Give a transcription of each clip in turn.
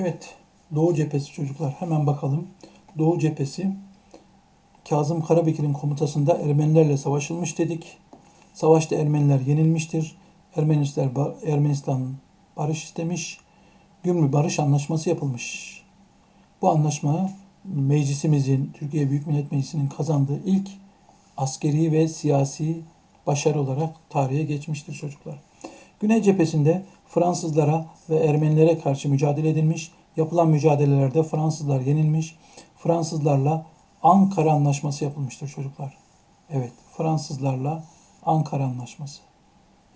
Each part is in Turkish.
Evet, Doğu cephesi çocuklar. Hemen bakalım. Doğu cephesi Kazım Karabekir'in komutasında Ermenilerle savaşılmış dedik. Savaşta Ermeniler yenilmiştir. Ermenistan, Ermenistan barış istemiş. Gümrü Barış Anlaşması yapılmış. Bu anlaşma meclisimizin, Türkiye Büyük Millet Meclisi'nin kazandığı ilk askeri ve siyasi başarı olarak tarihe geçmiştir çocuklar. Güney cephesinde Fransızlara ve Ermenilere karşı mücadele edilmiş. Yapılan mücadelelerde Fransızlar yenilmiş. Fransızlarla Ankara Anlaşması yapılmıştır çocuklar. Evet, Fransızlarla Ankara Anlaşması.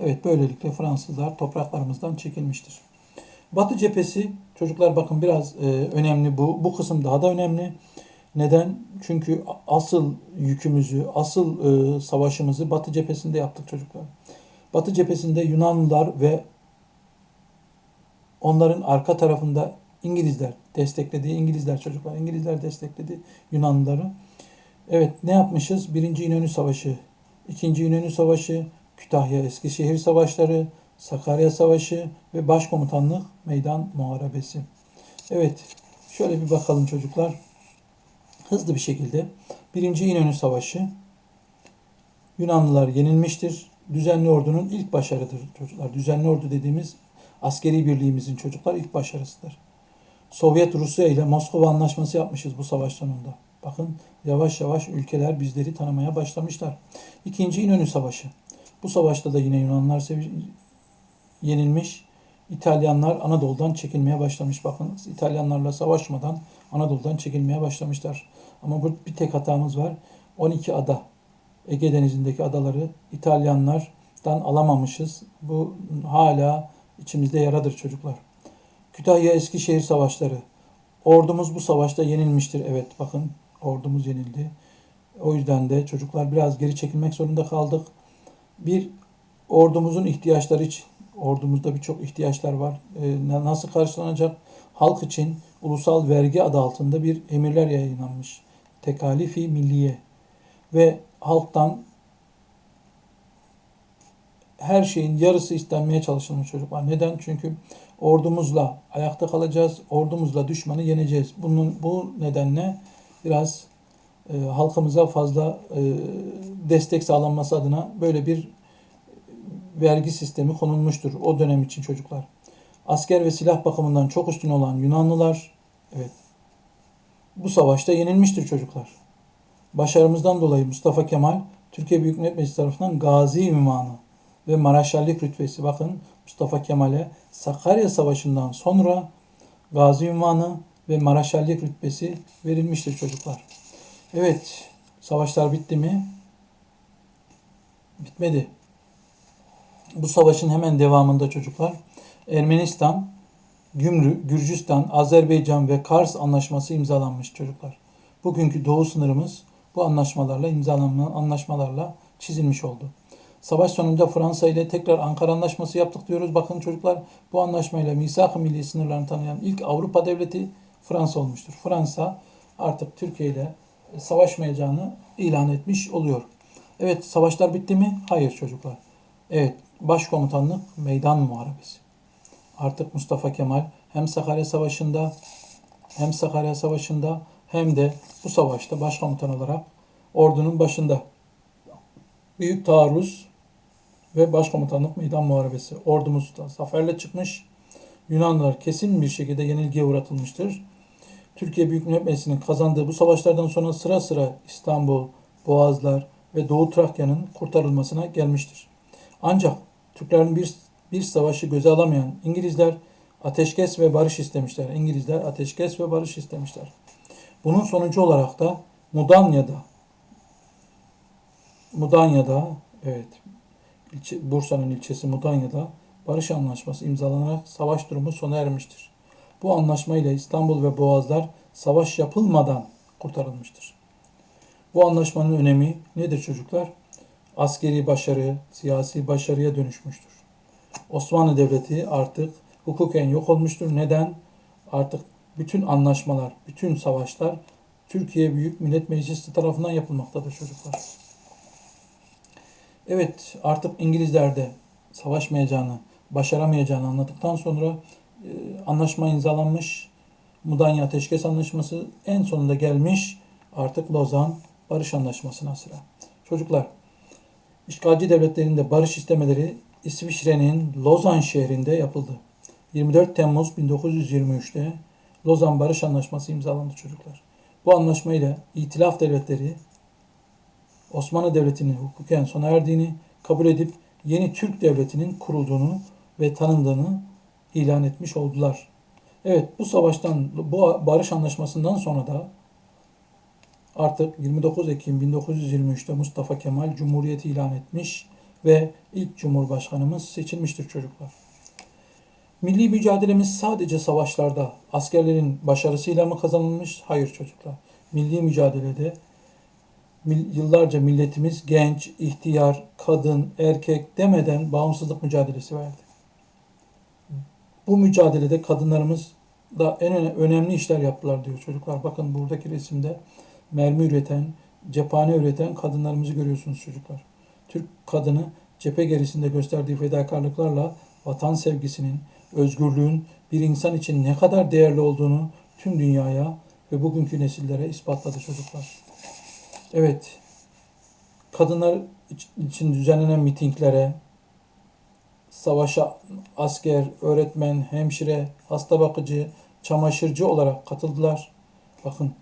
Evet, böylelikle Fransızlar topraklarımızdan çekilmiştir. Batı cephesi çocuklar bakın biraz e, önemli bu. Bu kısım daha da önemli. Neden? Çünkü asıl yükümüzü, asıl e, savaşımızı Batı cephesinde yaptık çocuklar. Batı cephesinde Yunanlılar ve onların arka tarafında İngilizler destekledi. İngilizler çocuklar, İngilizler destekledi Yunanlıları. Evet ne yapmışız? Birinci İnönü Savaşı, İkinci İnönü Savaşı, Kütahya Eskişehir Savaşları, Sakarya Savaşı ve Başkomutanlık Meydan Muharebesi. Evet şöyle bir bakalım çocuklar. Hızlı bir şekilde. Birinci İnönü Savaşı. Yunanlılar yenilmiştir. Düzenli ordunun ilk başarıdır çocuklar. Düzenli ordu dediğimiz askeri birliğimizin çocuklar ilk başarısıdır. Sovyet Rusya ile Moskova Anlaşması yapmışız bu savaş sonunda. Bakın yavaş yavaş ülkeler bizleri tanımaya başlamışlar. İkinci İnönü Savaşı. Bu savaşta da yine Yunanlar yenilmiş. İtalyanlar Anadolu'dan çekilmeye başlamış. Bakın İtalyanlarla savaşmadan Anadolu'dan çekilmeye başlamışlar. Ama bu bir tek hatamız var. 12 ada. Ege Denizi'ndeki adaları İtalyanlardan alamamışız. Bu hala içimizde yaradır çocuklar. Kütahya Eskişehir Savaşları. Ordumuz bu savaşta yenilmiştir. Evet bakın ordumuz yenildi. O yüzden de çocuklar biraz geri çekilmek zorunda kaldık. Bir ordumuzun ihtiyaçları için ordumuzda birçok ihtiyaçlar var. Na- nasıl karşılanacak? Halk için ulusal vergi adı altında bir emirler yayınlanmış. Tekalifi milliye ve halktan her şeyin yarısı istenmeye çalışılmış çocuklar. Neden? Çünkü ordumuzla ayakta kalacağız, ordumuzla düşmanı yeneceğiz. Bunun bu nedenle biraz e, halkımıza fazla e, destek sağlanması adına böyle bir vergi sistemi konulmuştur o dönem için çocuklar. Asker ve silah bakımından çok üstün olan Yunanlılar evet bu savaşta yenilmiştir çocuklar. Başarımızdan dolayı Mustafa Kemal Türkiye Büyük Millet Meclisi tarafından Gazi ünvanı ve Maraşallik rütbesi bakın Mustafa Kemal'e Sakarya Savaşı'ndan sonra Gazi ünvanı ve Maraşallik rütbesi verilmiştir çocuklar. Evet, savaşlar bitti mi? Bitmedi. Bu savaşın hemen devamında çocuklar Ermenistan, Gümrü, Gürcistan, Azerbaycan ve Kars anlaşması imzalanmış çocuklar. Bugünkü doğu sınırımız bu anlaşmalarla imzalanan anlaşmalarla çizilmiş oldu. Savaş sonunda Fransa ile tekrar Ankara Anlaşması yaptık diyoruz. Bakın çocuklar bu anlaşmayla misak-ı milli sınırlarını tanıyan ilk Avrupa devleti Fransa olmuştur. Fransa artık Türkiye ile savaşmayacağını ilan etmiş oluyor. Evet savaşlar bitti mi? Hayır çocuklar. Evet başkomutanlık meydan muharebesi. Artık Mustafa Kemal hem Sakarya Savaşı'nda hem Sakarya Savaşı'nda hem de bu savaşta başkomutan olarak ordunun başında. Büyük taarruz ve başkomutanlık meydan muharebesi. Ordumuz da zaferle çıkmış. Yunanlılar kesin bir şekilde yenilgiye uğratılmıştır. Türkiye Büyük Millet Meclisi'nin kazandığı bu savaşlardan sonra sıra sıra İstanbul, Boğazlar ve Doğu Trakya'nın kurtarılmasına gelmiştir. Ancak Türklerin bir, bir savaşı göze alamayan İngilizler ateşkes ve barış istemişler. İngilizler ateşkes ve barış istemişler. Bunun sonucu olarak da Mudanya'da Mudanya'da evet ilçe, Bursa'nın ilçesi Mudanya'da barış anlaşması imzalanarak savaş durumu sona ermiştir. Bu anlaşma ile İstanbul ve Boğazlar savaş yapılmadan kurtarılmıştır. Bu anlaşmanın önemi nedir çocuklar? Askeri başarı, siyasi başarıya dönüşmüştür. Osmanlı Devleti artık hukuken yok olmuştur. Neden? Artık bütün anlaşmalar, bütün savaşlar Türkiye Büyük Millet Meclisi tarafından yapılmaktadır çocuklar. Evet, artık İngilizler de savaşmayacağını, başaramayacağını anladıktan sonra e, anlaşma imzalanmış Mudanya Ateşkes Anlaşması en sonunda gelmiş artık Lozan Barış Anlaşması'na sıra. Çocuklar, işgalci devletlerinde barış istemeleri İsviçre'nin Lozan şehrinde yapıldı. 24 Temmuz 1923'te Lozan Barış Anlaşması imzalandı çocuklar. Bu anlaşmayla İtilaf devletleri Osmanlı Devleti'nin hukuken sona erdiğini kabul edip yeni Türk Devleti'nin kurulduğunu ve tanındığını ilan etmiş oldular. Evet bu savaştan, bu barış anlaşmasından sonra da artık 29 Ekim 1923'te Mustafa Kemal Cumhuriyeti ilan etmiş ve ilk Cumhurbaşkanımız seçilmiştir çocuklar. Milli mücadelemiz sadece savaşlarda, askerlerin başarısıyla mı kazanılmış? Hayır çocuklar. Milli mücadelede yıllarca milletimiz genç, ihtiyar, kadın, erkek demeden bağımsızlık mücadelesi verdi. Bu mücadelede kadınlarımız da en öne- önemli işler yaptılar diyor çocuklar. Bakın buradaki resimde mermi üreten, cephane üreten kadınlarımızı görüyorsunuz çocuklar. Türk kadını cephe gerisinde gösterdiği fedakarlıklarla vatan sevgisinin, özgürlüğün bir insan için ne kadar değerli olduğunu tüm dünyaya ve bugünkü nesillere ispatladı çocuklar. Evet, kadınlar iç- için düzenlenen mitinglere, savaşa asker, öğretmen, hemşire, hasta bakıcı, çamaşırcı olarak katıldılar. Bakın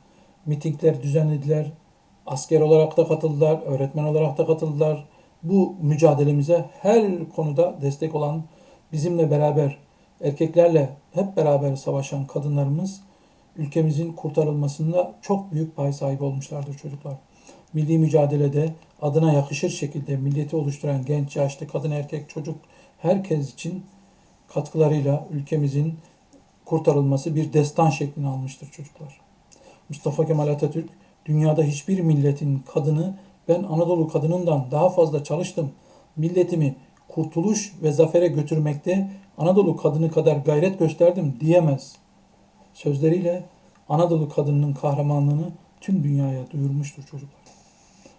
mitingler düzenlediler. Asker olarak da katıldılar, öğretmen olarak da katıldılar. Bu mücadelemize her konuda destek olan bizimle beraber erkeklerle hep beraber savaşan kadınlarımız ülkemizin kurtarılmasında çok büyük pay sahibi olmuşlardır çocuklar. Milli mücadelede adına yakışır şekilde milleti oluşturan genç, yaşlı, kadın, erkek, çocuk herkes için katkılarıyla ülkemizin kurtarılması bir destan şeklini almıştır çocuklar. Mustafa Kemal Atatürk dünyada hiçbir milletin kadını ben Anadolu kadınından daha fazla çalıştım. Milletimi kurtuluş ve zafere götürmekte Anadolu kadını kadar gayret gösterdim diyemez. Sözleriyle Anadolu kadınının kahramanlığını tüm dünyaya duyurmuştur çocuklar.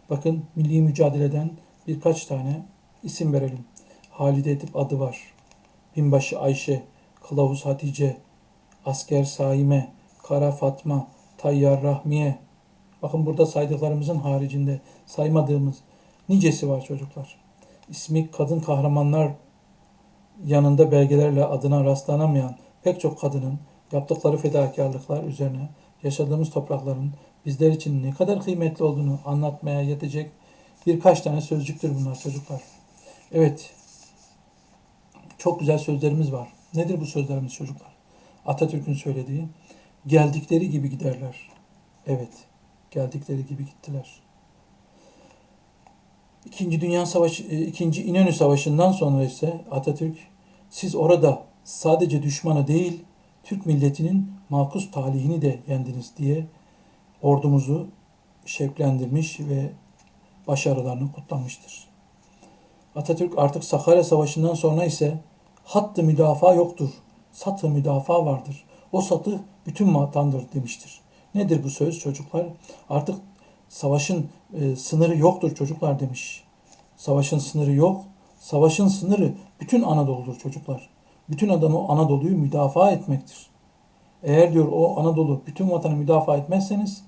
Bakın milli mücadeleden birkaç tane isim verelim. Halide Edip adı var. Binbaşı Ayşe, Kılavuz Hatice, Asker Saime, Kara Fatma, Tayyar Rahmiye. Bakın burada saydıklarımızın haricinde saymadığımız nicesi var çocuklar. İsmi kadın kahramanlar yanında belgelerle adına rastlanamayan pek çok kadının yaptıkları fedakarlıklar üzerine yaşadığımız toprakların bizler için ne kadar kıymetli olduğunu anlatmaya yetecek birkaç tane sözcüktür bunlar çocuklar. Evet, çok güzel sözlerimiz var. Nedir bu sözlerimiz çocuklar? Atatürk'ün söylediği, geldikleri gibi giderler. Evet, geldikleri gibi gittiler. İkinci Dünya Savaşı, e, İkinci İnönü Savaşı'ndan sonra ise Atatürk, siz orada sadece düşmanı değil, Türk milletinin makus talihini de yendiniz diye ordumuzu şevklendirmiş ve başarılarını kutlamıştır. Atatürk artık Sakarya Savaşı'ndan sonra ise hattı müdafaa yoktur, satı müdafaa vardır. O satı bütün vatandır demiştir. Nedir bu söz çocuklar? Artık savaşın e, sınırı yoktur çocuklar demiş. Savaşın sınırı yok. Savaşın sınırı bütün Anadolu'dur çocuklar. Bütün adam o Anadolu'yu müdafaa etmektir. Eğer diyor o Anadolu bütün vatanı müdafaa etmezseniz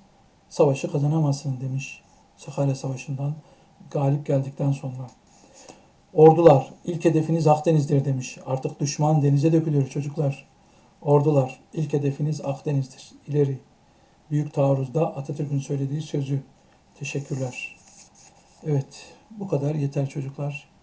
savaşı kazanamazsınız demiş. Sakarya Savaşı'ndan galip geldikten sonra. Ordular ilk hedefiniz Akdeniz'dir demiş. Artık düşman denize dökülüyor çocuklar. Ordular ilk hedefiniz Akdeniz'dir. İleri. Büyük taarruzda Atatürk'ün söylediği sözü. Teşekkürler. Evet bu kadar yeter çocuklar.